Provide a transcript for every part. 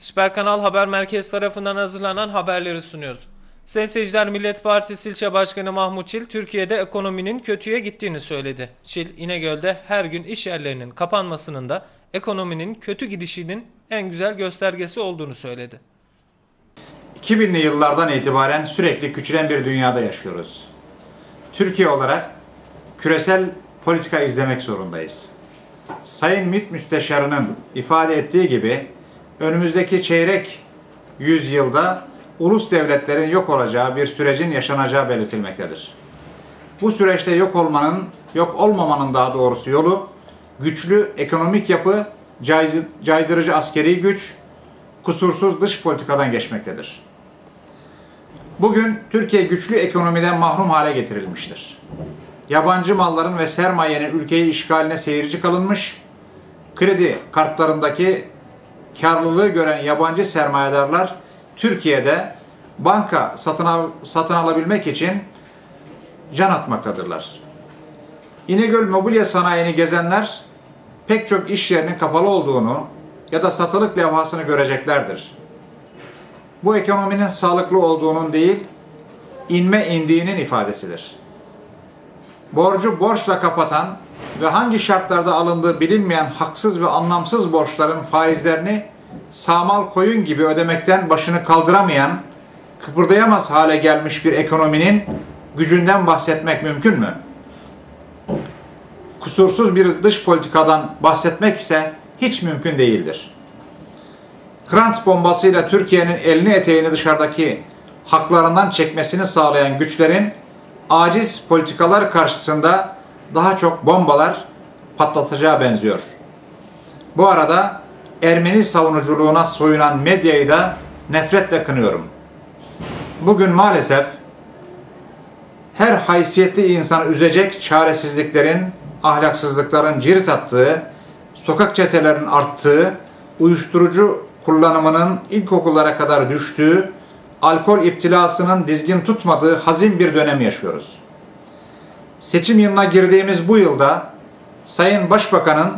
Süper Kanal Haber Merkezi tarafından hazırlanan haberleri sunuyoruz. Sayın seyirciler Millet Partisi İlçe Başkanı Mahmut Çil, Türkiye'de ekonominin kötüye gittiğini söyledi. Çil, İnegöl'de her gün iş yerlerinin kapanmasının da ekonominin kötü gidişinin en güzel göstergesi olduğunu söyledi. 2000'li yıllardan itibaren sürekli küçülen bir dünyada yaşıyoruz. Türkiye olarak küresel politika izlemek zorundayız. Sayın MİT Müsteşarı'nın ifade ettiği gibi önümüzdeki çeyrek yüzyılda ulus devletlerin yok olacağı bir sürecin yaşanacağı belirtilmektedir. Bu süreçte yok olmanın, yok olmamanın daha doğrusu yolu güçlü ekonomik yapı, caydırıcı askeri güç, kusursuz dış politikadan geçmektedir. Bugün Türkiye güçlü ekonomiden mahrum hale getirilmiştir. Yabancı malların ve sermayenin ülkeyi işgaline seyirci kalınmış, kredi kartlarındaki karlılığı gören yabancı sermayedarlar Türkiye'de banka satın, al, satın alabilmek için can atmaktadırlar. İnegöl mobilya sanayini gezenler pek çok iş yerinin kapalı olduğunu ya da satılık levhasını göreceklerdir. Bu ekonominin sağlıklı olduğunun değil, inme indiğinin ifadesidir. Borcu borçla kapatan ve hangi şartlarda alındığı bilinmeyen haksız ve anlamsız borçların faizlerini sağmal koyun gibi ödemekten başını kaldıramayan, kıpırdayamaz hale gelmiş bir ekonominin gücünden bahsetmek mümkün mü? Kusursuz bir dış politikadan bahsetmek ise hiç mümkün değildir. Grant bombasıyla Türkiye'nin elini eteğini dışarıdaki haklarından çekmesini sağlayan güçlerin aciz politikalar karşısında daha çok bombalar patlatacağı benziyor. Bu arada Ermeni savunuculuğuna soyunan medyayı da nefretle kınıyorum. Bugün maalesef her haysiyetli insanı üzecek çaresizliklerin, ahlaksızlıkların cirit attığı, sokak çetelerinin arttığı, uyuşturucu kullanımının ilkokullara kadar düştüğü, alkol iptilasının dizgin tutmadığı hazin bir dönem yaşıyoruz. Seçim yılına girdiğimiz bu yılda Sayın Başbakan'ın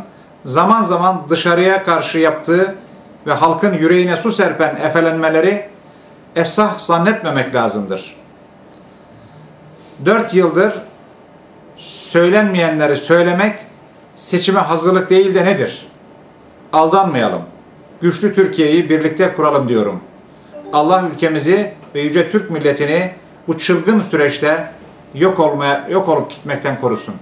zaman zaman dışarıya karşı yaptığı ve halkın yüreğine su serpen efelenmeleri esah zannetmemek lazımdır. Dört yıldır söylenmeyenleri söylemek seçime hazırlık değil de nedir? Aldanmayalım. Güçlü Türkiye'yi birlikte kuralım diyorum. Allah ülkemizi ve yüce Türk milletini bu çılgın süreçte yok olmaya yok olup gitmekten korusun.